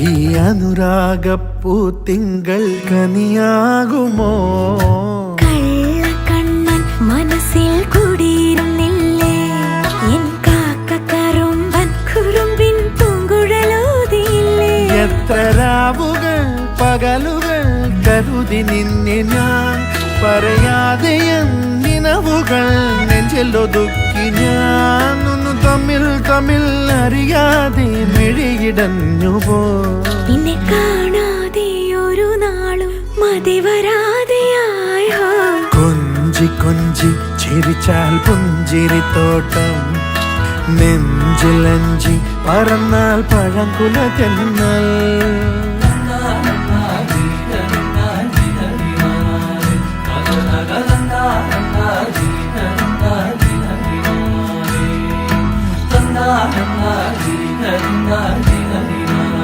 ഈ അനുരാഗപ്പൂ തിങ്കൾ കനിയാകുമോ? കള്ളക്കണ്ണൻ മനസ്സിൽ കുടിയിരുന്നില്ലേ? എൻ കാക്കക്കറുമ്പൻ കുറുമ്പിൻ പൂങ്കുഴലൂതിയില്ലേ? എത്ര രാവുകൾ പകലുകൾ കരുതി നിന്നെ ഞാൻ പറയാതെ നിനവുകൾ നെഞ്ചിലൊതുക്കി ഞാൻ തമ്മിൽ തമ്മിൽ അറിയാതെ മെഴിയിടഞ്ഞു പോ നിന്നെ കാണാതെ ഒരു നാളും മതി വരാതെയായോ? കൊഞ്ചി കൊഞ്ചി ചിരിച്ചാൽ പുഞ്ചിരി തോട്ടം. നെഞ്ചിലഞ്ചി പറന്നാൽ പഴങ്കുല തെന്നൽ நன்னாதி நன்னாதி